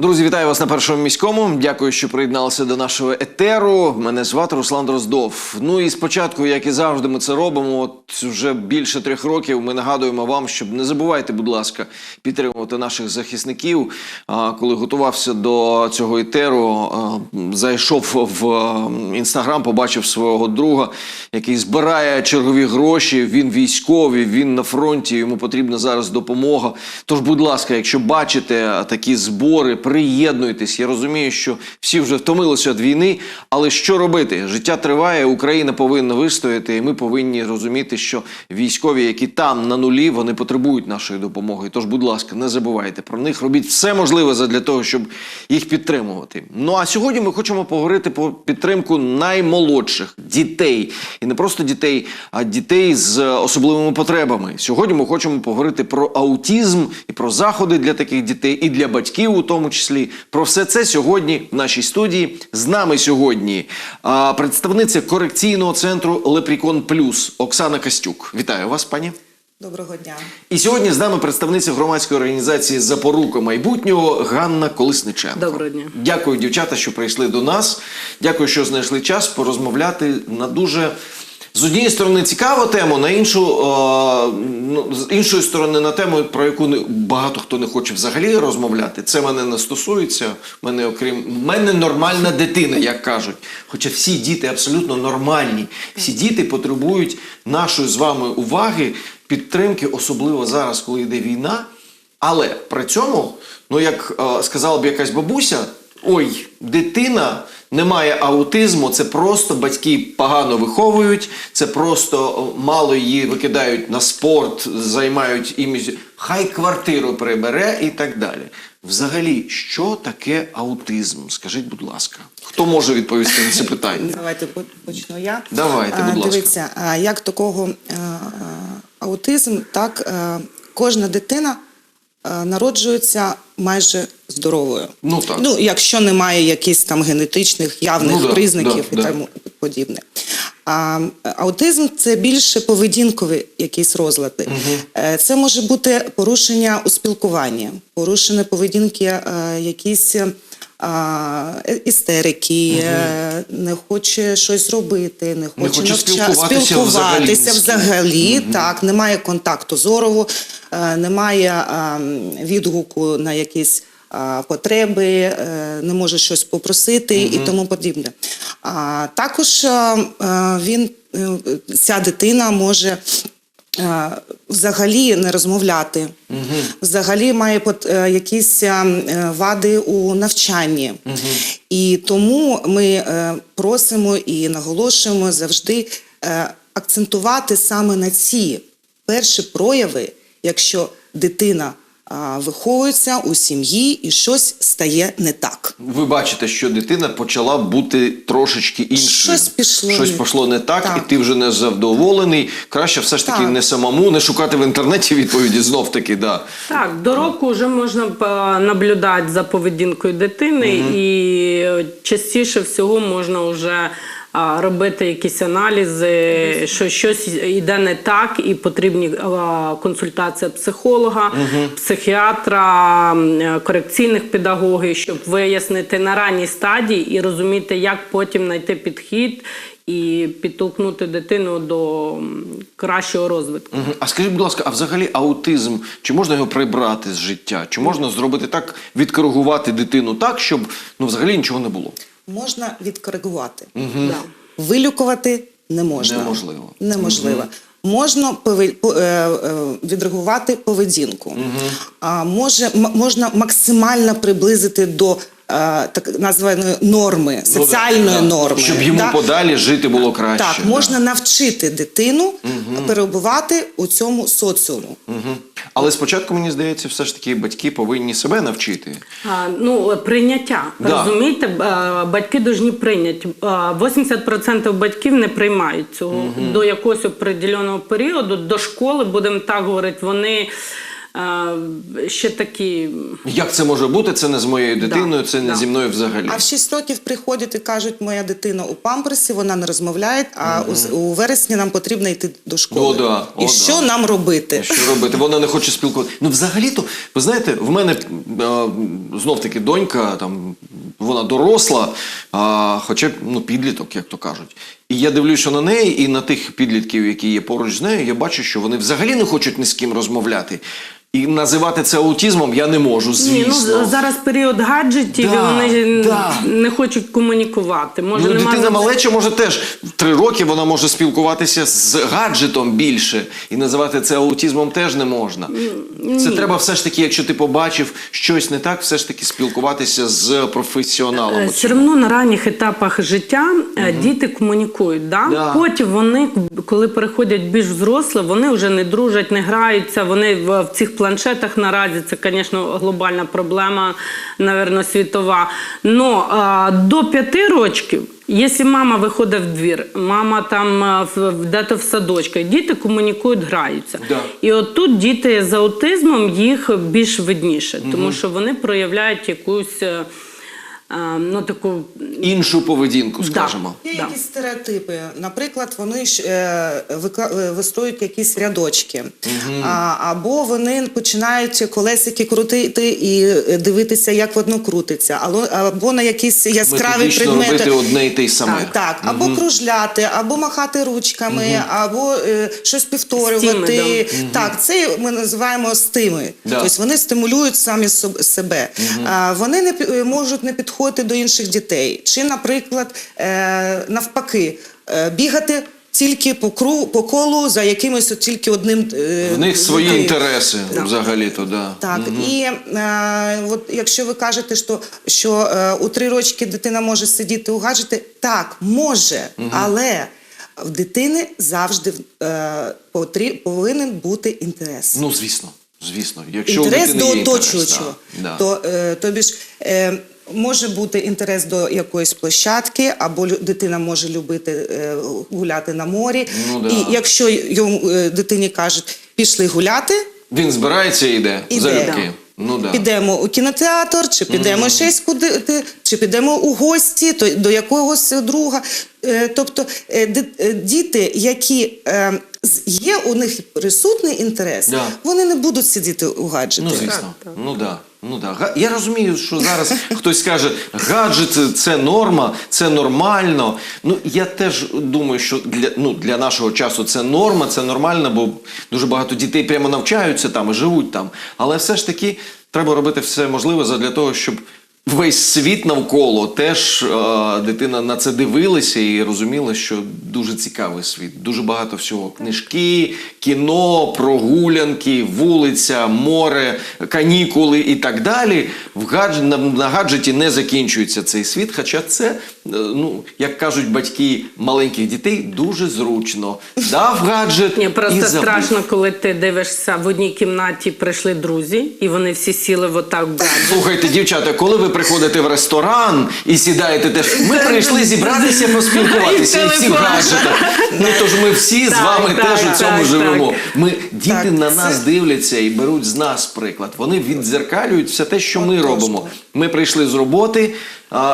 Друзі, вітаю вас на першому міському. Дякую, що приєдналися до нашого етеру. Мене звати Руслан Дроздов. Ну і спочатку, як і завжди, ми це робимо. От вже більше трьох років. Ми нагадуємо вам, щоб не забувайте, будь ласка, підтримувати наших захисників. А, коли готувався до цього етеру, зайшов в інстаграм, побачив свого друга, який збирає чергові гроші. Він військовий, він на фронті. Йому потрібна зараз допомога. Тож, будь ласка, якщо бачите такі збори, приєднуйтесь. Я розумію, що всі вже втомилися від війни, але що робити? Життя триває, Україна повинна вистояти, і ми повинні розуміти, що військові, які там на нулі, вони потребують нашої допомоги. Тож, будь ласка, не забувайте про них. Робіть все можливе для того, щоб їх підтримувати. Ну а сьогодні ми хочемо поговорити про підтримку наймолодших дітей, і не просто дітей, а дітей з особливими потребами. Сьогодні ми хочемо поговорити про аутізм і про заходи для таких дітей, і для батьків, у тому числі. Про все це сьогодні в нашій студії. З нами сьогодні а, представниця корекційного центру Лепрікон Плюс Оксана Костюк. Вітаю вас, пані. Доброго дня. І сьогодні з нами представниця громадської організації Запорука майбутнього Ганна Колесниченко. Доброго дня. Дякую, дівчата, що прийшли до нас. Дякую, що знайшли час порозмовляти на дуже. З однієї сторони цікаву тему, на іншу е, ну, з іншої сторони на тему, про яку багато хто не хоче взагалі розмовляти. Це мене не стосується. Мене окрім мене нормальна дитина, як кажуть. Хоча всі діти абсолютно нормальні. Всі діти потребують нашої з вами уваги, підтримки, особливо зараз, коли йде війна. Але при цьому, ну як е, сказала б якась бабуся, ой, дитина не має аутизму, це просто батьки погано виховують, це просто мало її викидають на спорт, займають імідж. Хай квартиру прибере і так далі. Взагалі, що таке аутизм? Скажіть, будь ласка, хто може відповісти на це питання? Давайте почну я. Давайте, будь ласка. Дивіться, як такого аутизм, так кожна дитина народжується майже здоровою. Ну, так. Ну, якщо немає якихось там генетичних явних Ну, да, признаків да, і да. тому подібне. А е, аутизм це більше поведінкові якісь розлади. Угу. Це може бути порушення у спілкуванні, порушення поведінки, е, якісь е, а, е, істерики, е, не хоче щось робити, не хоче, хоче навча- спілкуватися спілкуватися взагалі. взагалі, так, немає контакту зорового, е, немає а, відгуку на якісь а, потреби, не може щось попросити і тому подібне. А, також а, він, ця дитина може взагалі не розмовляти, взагалі має е, якісь е, вади у навчанні. І тому ми е, просимо і наголошуємо завжди е, акцентувати саме на ці перші прояви, якщо дитина а, виховується у сім'ї і щось стає не так. Ви бачите, що дитина почала бути трошечки іншою. Щось пішло Щось не- пішло не так, Так. і ти вже не задоволений. Краще все ж таки Так. не самому, не шукати в інтернеті відповіді знов таки. Да. Так, до року вже можна е, наблюдати за поведінкою дитини, і е, частіше всього можна вже робити якісь аналізи, що щось йде не так, і потрібні консультація психолога, психіатра, корекційних педагогів, щоб вияснити на ранній стадії і розуміти, як потім знайти підхід і підтолкнути дитину до кращого розвитку. А скажіть, будь ласка, а взагалі аутизм, чи можна його прибрати з життя? Чи можна зробити так, відкоригувати дитину так, щоб ну, взагалі нічого не було? Можна відкоригувати. Да. Вилікувати не можна. Неможливо. Неможливо. Можна пове- по- е, е, відреагувати поведінку. А може, можна максимально приблизити до е, так названої норми, соціальної Ну, да, да. норми. Щоб йому да? подалі жити було краще. Так, да. можна навчити дитину перебувати у цьому соціуму. Мгм. Але спочатку, мені здається, все ж таки батьки повинні себе навчити. А, ну, прийняття. Да. Розумієте, батьки повинні прийняти. А, 80% батьків не приймають цього до якогось определеного періоду. До школи, будемо так говорити, вони ще такі. Як це може бути? Це не з моєю дитиною, це не да. зі мною взагалі. А в 6 років приходять і кажуть, моя дитина у памперсі, вона не розмовляє, а у, у вересні нам потрібно йти до школи. О, да, і о, що да. нам робити? Що робити? Вона не хоче спілкуватися. Ну, взагалі-то, ви знаєте, в мене знов таки донька, там вона доросла, а, хоча ну, підліток, як то кажуть. І я дивлюся на неї і на тих підлітків, які є поруч з нею, я бачу, що вони взагалі не хочуть ні з ким розмовляти. І називати це аутізмом я не можу, звісно. Ні, ну зараз період гаджетів, Да, і вони да. не хочуть комунікувати. Може, Ну, нема дитина малеча може теж в три роки вона може спілкуватися з гаджетом більше, і називати це аутізмом теж не можна. Це треба все ж таки, якщо ти побачив щось не так, все ж таки спілкуватися з професіоналом. Е, Все одно на ранніх етапах життя е, діти комунікують. Да? Да. Потім вони, коли переходять більш взрослі, вони вже не дружать, не граються. Вони в, в цих планшетах наразі це, звісно, глобальна проблема, мабуть, світова. Но а, до п'яти років. Якщо мама виходить в двір, мама там де-то в садочках, діти комунікують, граються. Да. І от тут діти з аутизмом їх більш видніше, тому що вони проявляють якусь е, ну, таку Іншу поведінку, Да. скажімо. Є Да. якісь стереотипи. Наприклад, вони ж е, вика- е, якісь рядочки, а, або вони починають колесики крутити і е, дивитися, як воно крутиться, або, або на якісь яскраві Методично предмети. робити одне й те й саме. Так, так. або кружляти, або махати ручками, або е, щось повторювати. Стіми, Так, це ми називаємо стими. Да. Тобто вони стимулюють самі соб- себе. А, вони не пі- е, можуть не підходити до інших дітей. Чи, наприклад, е, навпаки, е, бігати. Тільки по кру по колу за якимось тільки одним е, В них свої дітей. інтереси взагалі-то, да. Так, і е, от якщо ви кажете, що, що е, у три рочки дитина може сидіти у гаджеті, так, може, але в дитини завжди е, потрі, повинен бути інтерес. Ну, звісно, звісно. Якщо інтерес дитини до оточуючого. да, да. То, е, тобі ж, е, може бути інтерес до якоїсь площадки, або дитина може любити е, гуляти на морі. Ну, да. І якщо йому е, дитині кажуть, пішли гуляти. Він збирається і йде, Іде. залюбки. Ну, да. Підемо у кінотеатр, чи підемо щось куди, чи підемо у гості то, до якогось друга. Е, Тобто діти, які є у них присутній інтерес, Да. вони не будуть сидіти у гаджеті. Ну, звісно. Ну да. Ну да. Га- Я розумію, що зараз хтось скаже, гаджет це норма, це нормально. Ну я теж думаю, що для, ну, для нашого часу це норма, це нормально, бо дуже багато дітей прямо навчаються там і живуть там. Але все ж таки треба робити все можливе для того, щоб. Весь світ навколо теж е, дитина на це дивилася і розуміла, що дуже цікавий світ. Дуже багато всього. Книжки, кіно, прогулянки, вулиця, море, канікули і так далі. В гадж... на, на гаджеті не закінчується цей світ. Хоча це, е, ну як кажуть батьки маленьких дітей, дуже зручно. Дав гаджет Ні, і просто забув. страшно, коли ти дивишся в одній кімнаті, прийшли друзі, і вони всі сіли в отак. Слухайте, дівчата, коли ви приходите в ресторан і сідаєте теж, ми прийшли зібратися, поспілкуватися І всі гаджетах. Ну тож ми всі з вами теж у цьому живемо. Ми діти на нас дивляться і беруть з нас приклад. Вони віддзеркалюють все те, що ми робимо. Ми прийшли з роботи.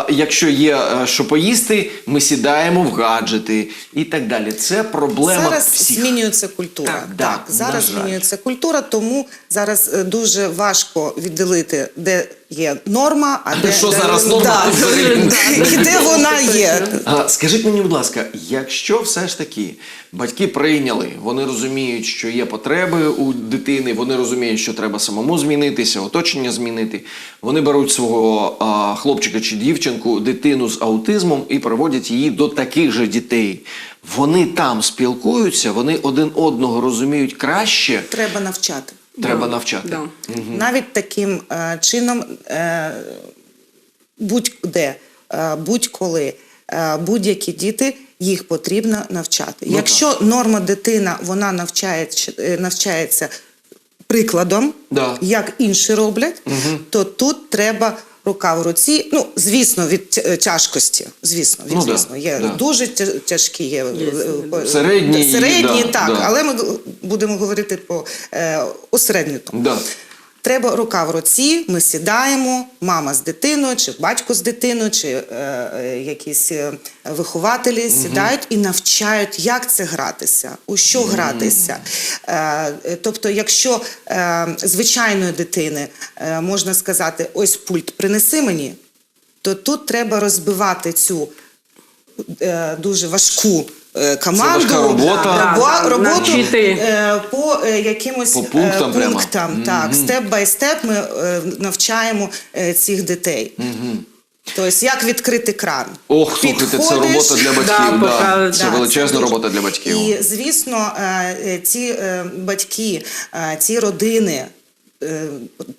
Якщо є е, що поїсти, ми сідаємо в гаджети і так далі. Це проблема Зараз всіх. змінюється культура. Так, зараз змінюється культура, тому зараз е, дуже важко відділити, де є норма, а де Що де- зараз норма, Да. і де вона є. А, скажіть мені, будь ласка, якщо все ж таки батьки прийняли, вони розуміють, що є потреби у дитини, вони розуміють, що треба самому змінитися, оточення змінити. Вони беруть свого а, хлопчика чи дівчинку, дитину з аутизмом і приводять її до таких же дітей. Вони там спілкуються, вони один одного розуміють краще. Треба навчати. Треба Да, навчати. да. Навіть таким е, чином, е, будь-де, е, будь-коли, е, будь-які діти. Їх потрібно навчати. Ну, Якщо норма дитина вона навчає, е, навчається прикладом, Да. як інші роблять, то тут треба рука в руці. Ну, звісно, від тяжкості. Звісно, від, Ну, да. Є да. дуже тяжкі, є, е, е. Середні середні да, так, да. але ми будемо говорити по е, осередньо. Да. Треба рука в руці, ми сідаємо, мама з дитиною, чи батько з дитиною, чи е, е, якісь е, вихователі сідають і навчають, як це гратися, у що гратися. Е, тобто, якщо е, звичайної дитини е, можна сказати, ось пульт, принеси мені, то тут треба розбивати цю е, дуже важку. Е, Команду робота. Да, Да, да, роботу навчити. е, по е, якимось По пунктам е, прямо. Так, степ бай степ ми е, навчаємо е, цих дітей. Тобто, як відкрити кран? Ох, слухайте, це робота для батьків. Да, Да, Це Да, величезна дуже- робота для батьків. І звісно, е, е, ці е, батьки, е, ці родини, е,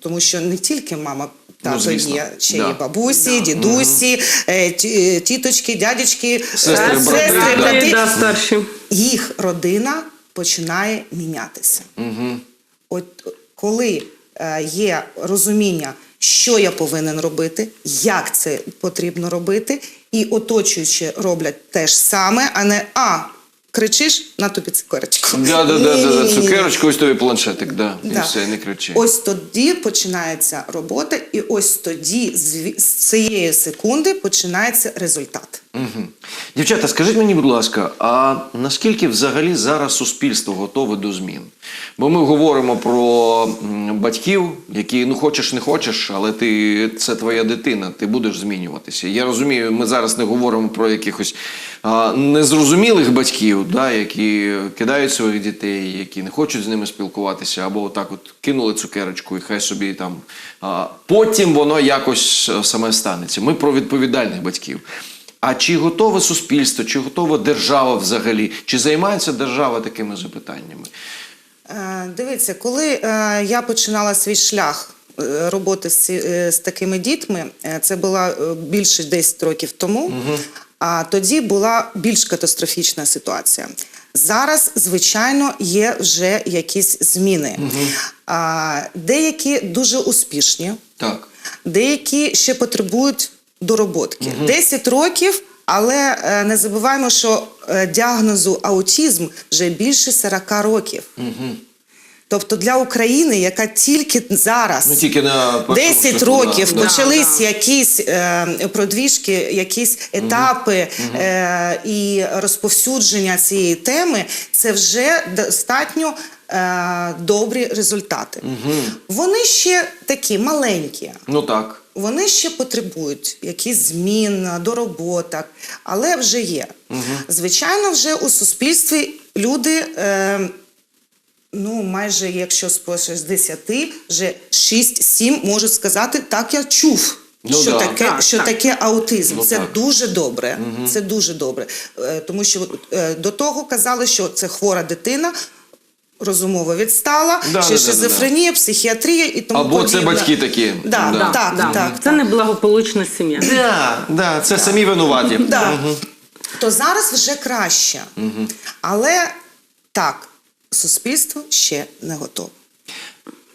тому що не тільки мама. Тато звісно. є, ще Да. є бабусі, дідусі, е, ті- е, тіточки, дядечки, Сестри, е, брати, да. брати. да, старші. Їх родина починає мінятися. От коли е, є розуміння, що я повинен робити, як це потрібно робити, і оточуючі роблять те ж саме, а не а. Кричиш на тобі цукерочку. Да, да, да, да, да. Ні-ні-ні-ні. Ось тобі планшетик, да. І все, не кричи. Ось тоді починається робота, і ось тоді з цієї секунди починається результат. Угу. Дівчата, скажіть мені, будь ласка, а наскільки взагалі зараз суспільство готове до змін? Бо ми говоримо про батьків, які ну хочеш, не хочеш, але ти це твоя дитина, ти будеш змінюватися. Я розумію, ми зараз не говоримо про якихось а, незрозумілих батьків, да, які кидають своїх дітей, які не хочуть з ними спілкуватися, або отак от кинули цукерочку, і хай собі там. А, потім воно якось саме станеться. Ми про відповідальних батьків. А чи готове суспільство, чи готова держава взагалі? Чи займається держава такими запитаннями? Е, Дивіться, коли е, я починала свій шлях е, роботи з, такими дітьми, це було більше 10 років тому, а тоді була більш катастрофічна ситуація. Зараз, звичайно, є вже якісь зміни. А, деякі дуже успішні, Так. деякі ще потребують дороботки. 10 років, але е, не забуваємо, що е, діагнозу аутізм вже більше 40 років. Тобто для України, яка тільки зараз Ну тільки на 10 років да, почались Да, якісь е, продвіжки, якісь етапи е, і розповсюдження цієї теми, це вже достатньо е, добрі результати. Вони ще такі маленькі. Ну так. Вони ще потребують якісь змін, дороботок, але вже є. Звичайно, вже у суспільстві люди. Е, Ну, майже якщо з по 60, вже 6-7 можуть сказати, так я чув. Ну що да. таке, Так, що так. таке аутизм? Ну це так. дуже добре. Це дуже добре. Е, Тому що е, до того казали, що це хвора дитина, розумово відстала, Да, чи да, да, шизофренія, психіатрія і тому Або це подібне. батьки такі. Да, Да. Так, да. так, Це неблагополучна сім'я. Да, да, це самі винуваті. Да. То зараз вже краще. Але так, суспільство ще не готове.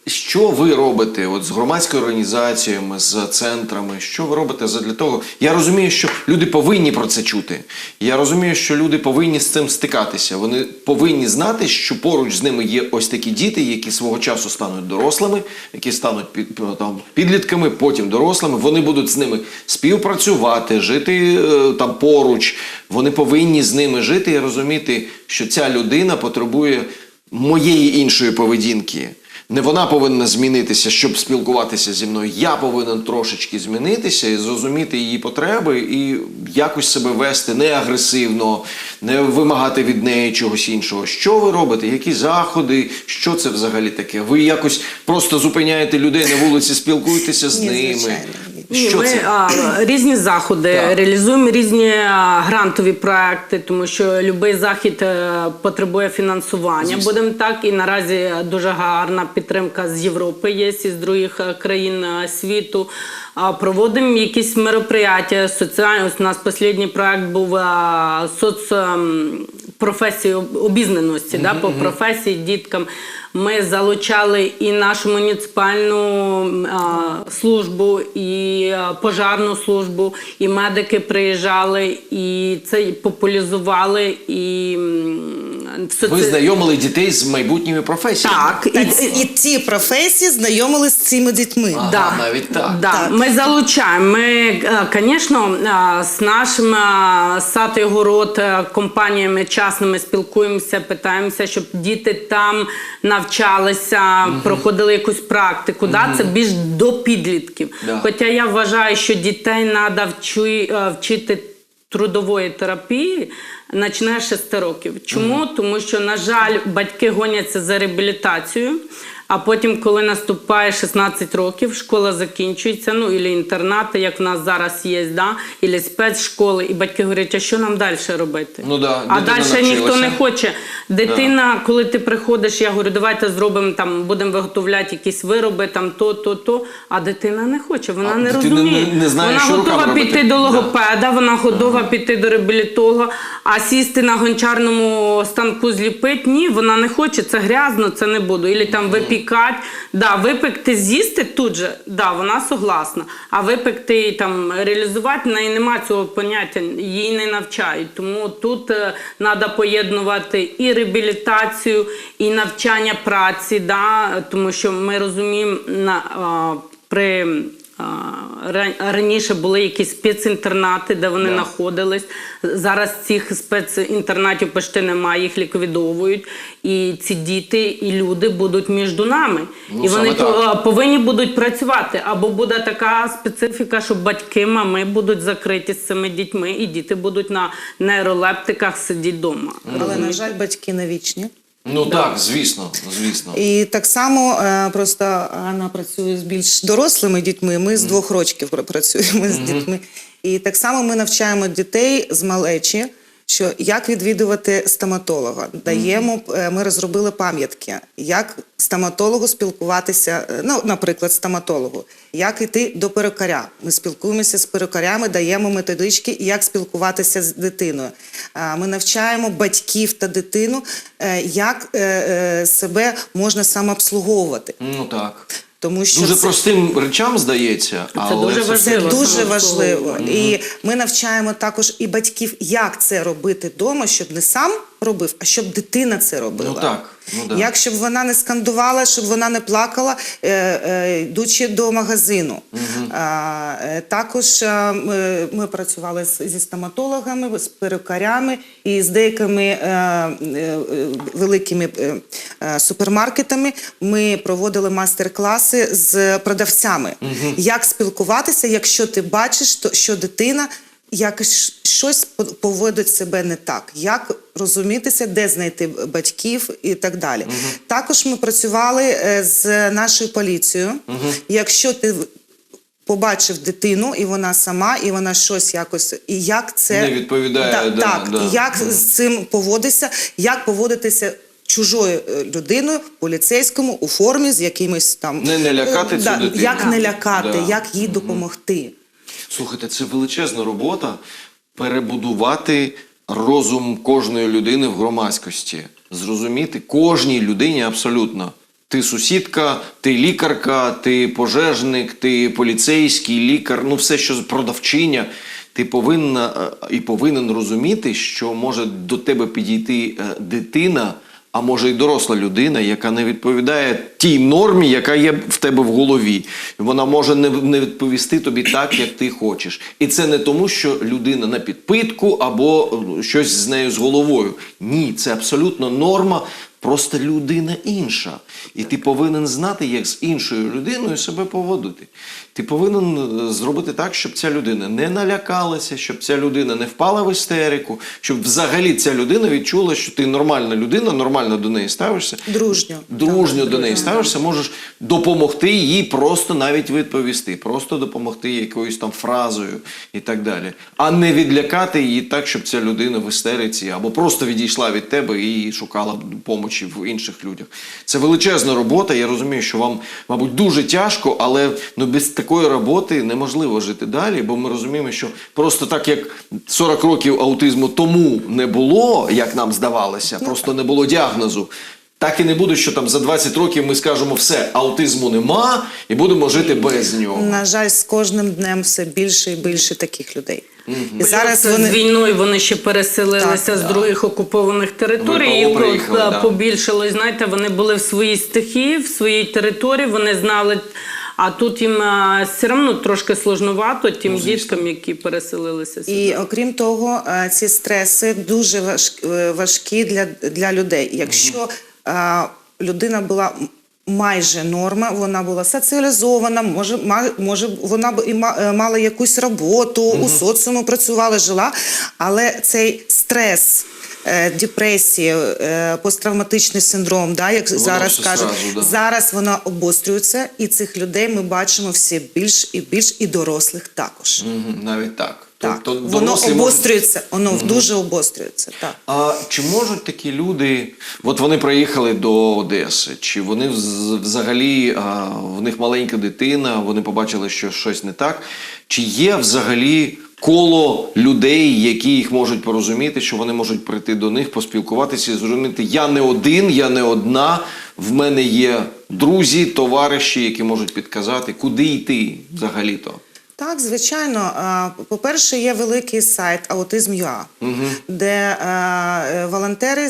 Що ви робите от з громадською організаціями, з центрами? Що ви робите для того? Я розумію, що люди повинні про це чути. Я розумію, що люди повинні з цим стикатися. Вони повинні знати, що поруч з ними є ось такі діти, які свого часу стануть дорослими, які стануть під, там, підлітками, потім дорослими. Вони будуть з ними співпрацювати, жити е, там поруч. Вони повинні з ними жити і розуміти, що ця людина потребує моєї іншої поведінки. Не вона повинна змінитися, щоб спілкуватися зі мною. Я повинен трошечки змінитися і зрозуміти її потреби і якось себе вести не агресивно, не вимагати від неї чогось іншого. Що ви робите? Які заходи? Що це взагалі таке? Ви якось просто зупиняєте людей на вулиці, спілкуєтеся з ними. Ні. Що ми це? а, різні заходи Так. реалізуємо різні а, грантові проекти, тому що будь-який захід е, потребує фінансування. Звісно. Будемо так, і наразі дуже гарна підтримка з Європи є, і з других е, країн е, світу. А, Проводимо якісь мероприятия соціальні. Ось у нас останній проект був а, соц ем, обізнаності, mm -hmm, да, по професії діткам. Ми залучали і нашу муніципальну а, службу, і а, пожарну службу, і медики приїжджали, і це популяризували, і м, в соці... Ви знайомили дітей з майбутніми професіями. Так, і, Так, і, і ті професії знайомили з цими дітьми. Ага, Да. навіть так. Да. Так. Ми залучаємо. Ми, звісно, з нашими е, сад і город е, компаніями частними спілкуємося, питаємося, щоб діти там навчалися, проходили якусь практику. Да? Це більш до підлітків. Да. Хоча я вважаю, що дітей треба вчити трудової терапії. Починає з 6 років. Чому? Тому що, на жаль, батьки гоняться за реабілітацією, а потім, коли наступає 16 років, школа закінчується, ну, і інтернати, як в нас зараз є, да? і спецшколи, і батьки говорять, а що нам далі робити? Ну да, а далі ніхто не хоче. Дитина, коли ти приходиш, я говорю, давайте зробимо там, будемо виготовляти якісь вироби, там то, то, то. А дитина не хоче, вона А не розуміє. не- не знає, вона що готова робити. піти до Да. логопеда, вона готова піти до реабілітолога, а сісти на гончарному станку зліпити, ні, вона не хоче, це грязно, це не буду. Ілі там випікати. Да, випекти, з'їсти тут же, да, вона согласна. А випекти там реалізувати, в неї немає цього поняття, її не навчають. Тому тут треба поєднувати і реабілітацію, і навчання праці, да, тому що ми розуміємо на, Е, при. Раніше були якісь спецінтернати, де вони Да. знаходились. Зараз цих спецінтернатів почти немає, їх ліквідовують. І ці діти і люди будуть між нами. Ну, і вони так. повинні будуть працювати. Або буде така специфіка, що батьки, мами будуть закриті з цими дітьми, і діти будуть на нейролептиках сидіти вдома. Але, на жаль, батьки не вічні. Ну так, звісно, звісно. І так само е, просто Анна працює з більш дорослими дітьми. Ми з двох років пр- працюємо з дітьми. І так само ми навчаємо дітей з малечі, що як відвідувати стоматолога. Даємо, е, ми розробили пам'ятки, як стоматологу спілкуватися, е, ну, наприклад, стоматологу, як йти до перукаря. Ми спілкуємося з перукарями, даємо методички, як спілкуватися з дитиною. Ми навчаємо батьків та дитину, е, як себе можна самообслуговувати. Ну так. Тому що Дуже це- простим речам здається, але дуже це важливо. дуже важливо. І ми навчаємо також і батьків, як це робити вдома, щоб не сам робив, а щоб дитина це робила. Ну так, ну да. Як щоб вона не скандувала, щоб вона не плакала, е, е, йдучи до магазину. А, е, також е, ми, працювали з, зі стоматологами, з перукарями і з деякими е, е, е, великими е, супермаркетами. Ми проводили майстер-класи з продавцями. Як спілкуватися, якщо ти бачиш, що дитина якось щось по- поводить себе не так, як розумітися, де знайти батьків і так далі. Також ми працювали е, з нашою поліцією. Якщо ти побачив дитину, і вона сама, і вона щось якось, і як це Не відповідає, да, так, да. і як з цим поводитися, як поводитися. Чужою е, людиною, поліцейському у формі з якимось там Не- не лякати Е, цю да, дитину. як не лякати, Да. як їй допомогти. Слухайте, це величезна робота перебудувати розум кожної людини в громадськості. Зрозуміти кожній людині абсолютно. Ти сусідка, ти лікарка, ти пожежник, ти поліцейський лікар, ну все, що продавчиня. Ти повинна е, і повинен розуміти, що може до тебе підійти е, дитина, а може й доросла людина, яка не відповідає тій нормі, яка є в тебе в голові. Вона може не, відповісти тобі так, як ти хочеш. І це не тому, що людина на підпитку або щось з нею з головою. Ні, це абсолютно норма. Просто людина інша. І ти повинен знати, як з іншою людиною себе поводити. Ти повинен е, зробити так, щоб ця людина не налякалася, щоб ця людина не впала в істерику, щоб взагалі ця людина відчула, що ти нормальна людина, нормально до неї ставишся. Дружньо. Дружньо до неї ставишся, можеш допомогти їй просто навіть відповісти, просто допомогти якоюсь там фразою і так далі. А не відлякати її так, щоб ця людина в істериці або просто відійшла від тебе і шукала допомоги в інших людях. Це величезна робота. Я розумію, що вам, мабуть, дуже тяжко, але ну, без такої роботи неможливо жити далі, бо ми розуміємо, що просто так як 40 років аутизму тому не було, як нам здавалося, просто не було діагнозу. Так і не буде, що там за 20 років ми скажемо все, аутизму нема, і будемо жити без нього. На жаль, з кожним днем все більше і більше таких людей. І зараз вони з війною вони ще переселилися Так, з да. других окупованих територій. І е, да. побільшало, знаєте, вони були в своїй стихії, в своїй території, вони знали. А тут їм е, все одно трошки сложновато Ну, тим діткам, які переселилися сюди. І окрім того, е, ці стреси дуже важ- е, важкі для, для людей. Якщо людина була майже норма, вона була соціалізована, може, може вона б і е, мала якусь роботу, у соціуму працювала, жила, але цей стрес. е, Депресія, е, посттравматичний синдром, да, як зараз кажуть, зразу, да. зараз вона обострюється, і цих людей ми бачимо все більш і більш, і дорослих також. Навіть так. Так, Тобто воно дорослі можуть- обострюється, воно дуже обострюється. Так. А чи можуть такі люди, от вони приїхали до Одеси, чи вони взагалі а, в них маленька дитина, вони побачили, що щось не так? Чи є взагалі коло людей, які їх можуть порозуміти, що вони можуть прийти до них, поспілкуватися і зрозуміти, я не один, я не одна, в мене є друзі, товариші, які можуть підказати, куди йти взагалі-то? Так, звичайно. По-перше, є великий сайт Аутизм.ua, де е, е, волонтери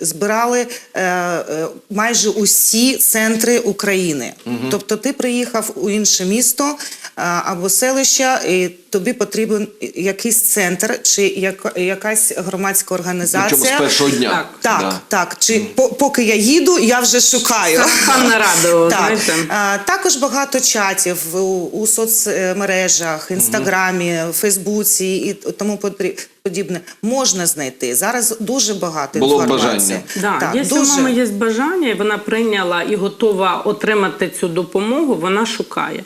збирали е, е, майже усі центри України. Тобто ти приїхав у інше місто е, або селище, і тобі потрібен якийсь центр чи якась громадська організація. Причому з першого дня. Так. Так, Да. так. Чи по- поки я їду, я вже шукаю. Пане Радо, Так. А, Також багато чатів у, у соцмережах, інстаграмі, Фейсбуці і тому потрі- подібне можна знайти. Зараз дуже багато Було інформації. бажання. Да, Так, якщо дуже. у мами є бажання, і вона прийняла і готова отримати цю допомогу, вона шукає.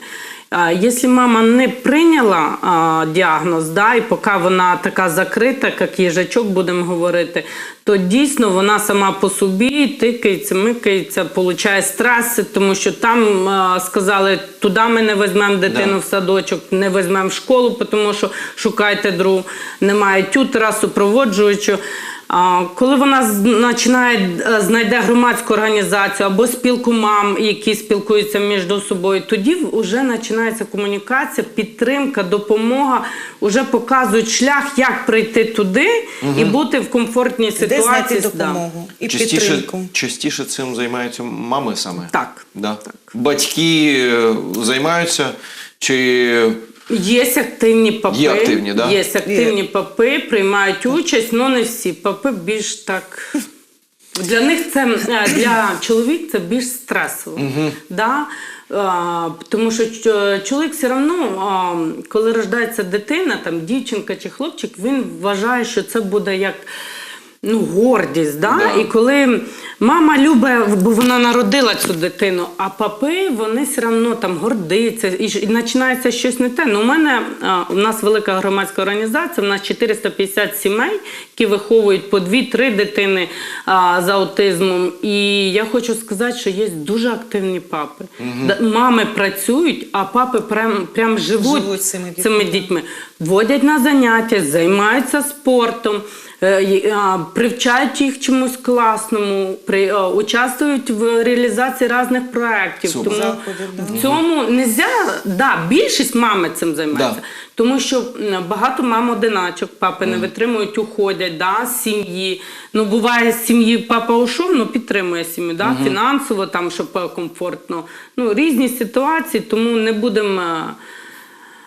Якщо мама не прийняла діагноз, да, і поки вона така закрита, як їжачок, будемо говорити, то дійсно вона сама по собі тикається, микається, получає стреси, тому що там сказали, туди ми не візьмемо дитину Да. в садочок, не візьмемо в школу, тому що шукайте другу, немає тютера, супроводжуючого. Коли вона починає е, знайде громадську організацію або спілку мам, які спілкуються між собою, тоді вже починається комунікація, підтримка, допомога. Уже показують шлях, як прийти туди і бути в комфортній Де ситуації. знайти допомогу і Частіше, підтримку. частіше цим займаються мами саме? Так. Да. Батьки е, займаються чи Є активні папи. Є активні, да? Є активні папи, приймають участь, але не всі. Папи більш так. Для них це е, для чоловік це більш стресово. Да? А, тому що чоловік все одно, коли рождається дитина, там дівчинка чи хлопчик, він вважає, що це буде як. Ну, гордість, да? Да. І коли мама любить, бо вона народила цю дитину, а папи вони все одно там гордиться і, і починається щось не те. Ну, у мене а, у нас велика громадська організація, у нас 450 сімей, які виховують по 2-3 дитини а, з аутизмом. І я хочу сказати, що є дуже активні папи. Да, Мами працюють, а папи прям, прям живуть, Живуть цими дітьми, цими дітьми. Водять на заняття, займаються спортом. е, Привчають їх чомусь класному, при, участвують в реалізації різних проєктів. Супер. Тому да. в цьому нельзя, да, більшість мами цим займається. Да. Тому що багато мам одиначок, папи не витримують, уходять да, з сім'ї. Ну, буває, з сім'ї папа ушов, ну підтримує сім'ю, да, фінансово, там, щоб е, комфортно. Ну, різні ситуації, тому не будемо.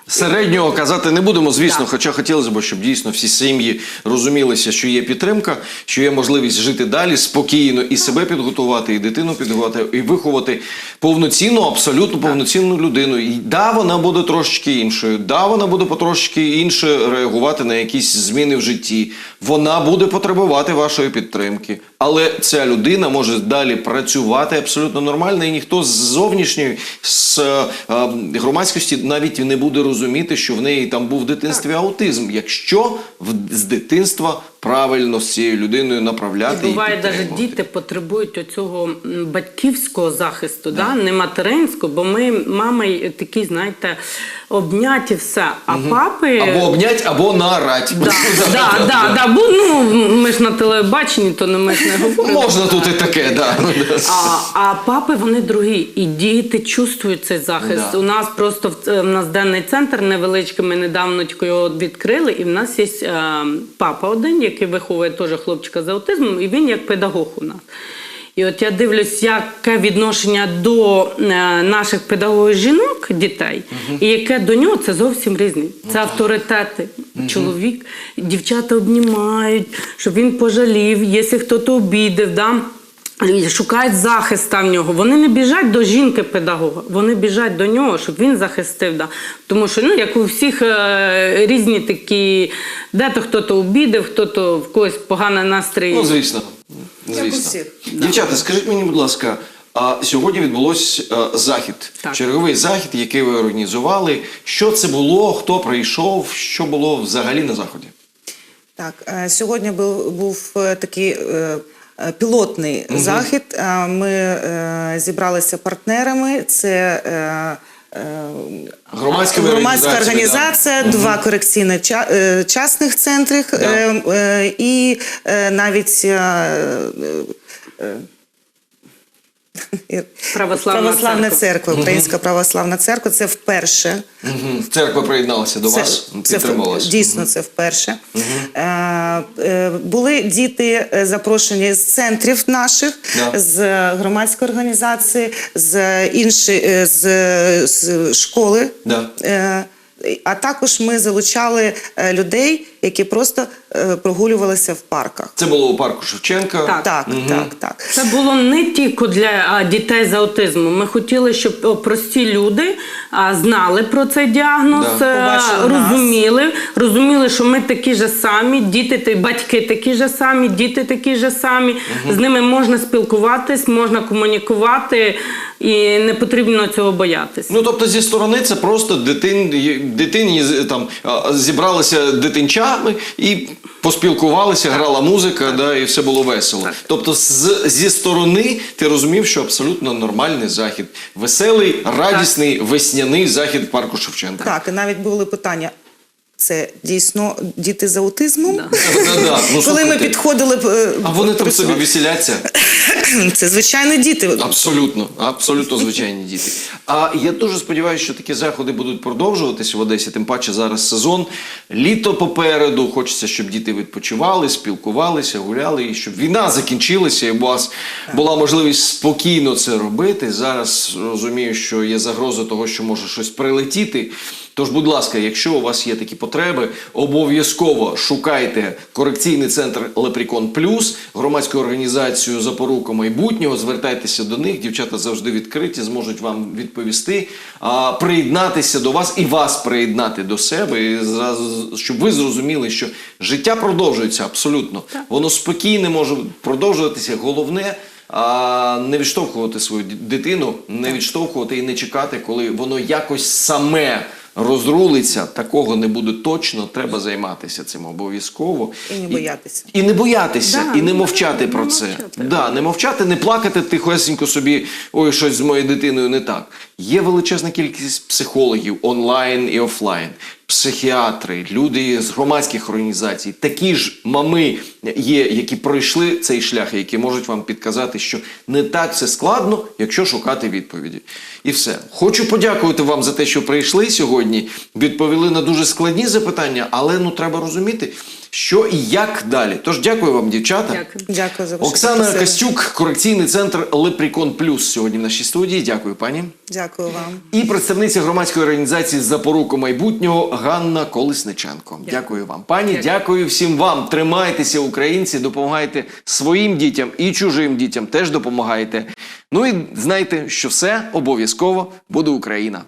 Середнього казати не будемо, звісно, Так. хоча хотілося б, щоб дійсно всі сім'ї розумілися, що є підтримка, що є можливість жити далі спокійно і себе підготувати, і дитину підготувати, і виховати повноцінну, абсолютно повноцінну людину. І да, вона буде трошечки іншою, да, вона буде потрошки інше реагувати на якісь зміни в житті. Вона буде потребувати вашої підтримки. Але ця людина може далі працювати абсолютно нормально, і ніхто з зовнішньої з е, е, громадськості навіть не буде розуміти, що в неї там був в дитинстві аутизм, якщо з дитинства правильно з цією людиною направляти. І буває, навіть діти потребують оцього батьківського захисту, да. не материнського, бо ми мама й такі, знаєте, обняті все. А папи. Або обнять, або наорать. Да, да, да, да, бо ну ми ж на телебаченні, то не ми ж не говоримо. Можна тут і таке, да. А, а папи вони другі, і діти чувствують цей захист. Да. У нас просто в, в нас денний центр невеличкий. Ми недавно його відкрили, і в нас є е, папа один, який виховує теж хлопчика з аутизмом, і він як педагог у нас. І от я дивлюсь, яке відношення до е, наших педагогів жінок, дітей, і яке до нього це зовсім різні. Це авторитети. Чоловік, дівчата обнімають, щоб він пожалів, якщо хтось обідав. Да? Шукають захиста в нього. Вони не біжать до жінки педагога, вони біжать до нього, щоб він захистив. Да. Тому що ну, як у всіх е, різні такі, де-то хто-то обідав, хто-то в когось поганий настрій. Ну, звісно. Звісно. Дівчата, скажіть мені, будь ласка, а сьогодні відбулось е, захід, Так. черговий захід, який ви організували. Що це було? Хто прийшов? Що було взагалі на заході? Так, е, сьогодні був, був е, такий е, е, пілотний захід. Е, Ми е, зібралися партнерами. Це Громадська громадська організація, да. два корекційні е, частних центри Да. і навіть. Православна Православна церква. церква, Українська православна церква. Це вперше. Церква приєдналася до вас, Це, підтрималася. дійсно це вперше. Е, е, були діти е, запрошені з центрів наших, Да. з громадської організації, з іншої з, з школи. Да. Е, а також ми залучали людей, які просто прогулювалися в парках. Це було у парку Шевченка. Так. Так, так, так. Це було не тільки для дітей з аутизмом. Ми хотіли, щоб прості люди знали про цей діагноз, Да. е, нас. розуміли, розуміли, що ми такі ж самі, діти, та- батьки такі ж самі, діти такі ж самі. З ними можна спілкуватись, можна комунікувати, і не потрібно цього боятися. Ну тобто зі сторони це просто дитин, дитині з- там зібралися дитинчами і поспілкувалися, грала музика, да, і все було весело. Тобто, з, зі сторони ти розумів, що абсолютно нормальний захід, веселий, радісний весняний захід парку Шевченка. Так, і навіть були питання. Це дійсно діти з аутизмом? Да-да-да. Ну, Коли ми підходили, е, а вони там собі веселяться. Це звичайні діти. Абсолютно, абсолютно звичайні діти. А я дуже сподіваюся, що такі заходи будуть продовжуватися в Одесі. Тим паче зараз сезон. Літо попереду. Хочеться, щоб діти відпочивали, спілкувалися, гуляли, і щоб війна закінчилася, і у вас була можливість спокійно це робити. Зараз розумію, що є загроза того, що може щось прилетіти. Тож, будь ласка, якщо у вас є такі потреби, обов'язково шукайте корекційний центр Лепрікон Плюс, громадську організацію Запорука майбутнього. Звертайтеся до них. Дівчата завжди відкриті, зможуть вам відповісти, а, приєднатися до вас і вас приєднати до себе, і зразу, щоб ви зрозуміли, що життя продовжується абсолютно. Воно спокійне може продовжуватися. Головне. А не відштовхувати свою дитину, не відштовхувати і не чекати, коли воно якось саме розрулиться. Такого не буде точно. Треба займатися цим обов'язково. І не боятися. І не боятися, Да, і не мовчати не про це. мовчати. Да, не мовчати, не плакати тихесенько собі, ой, щось з моєю дитиною не так. Є величезна кількість психологів онлайн і офлайн, психіатри, люди з громадських організацій, такі ж мами є, які пройшли цей шлях, які можуть вам підказати, що не так все складно, якщо шукати відповіді. І все. Хочу подякувати вам за те, що прийшли сьогодні. Відповіли на дуже складні запитання, але ну треба розуміти, що і як далі. Тож дякую вам, дівчата. Дякую. Дякую за ваше Оксана просили. Костюк, корекційний центр Лепрікон Плюс сьогодні в нашій студії. Дякую, пані. Дякую вам. І представниця громадської організації Запорука майбутнього Ганна Колесниченко. Дякую вам, пані. Дякую. всім вам. Тримайтеся, українці, допомагайте своїм дітям і чужим дітям. Теж допомагайте. Ну і знайте, що все обов'язково буде Україна.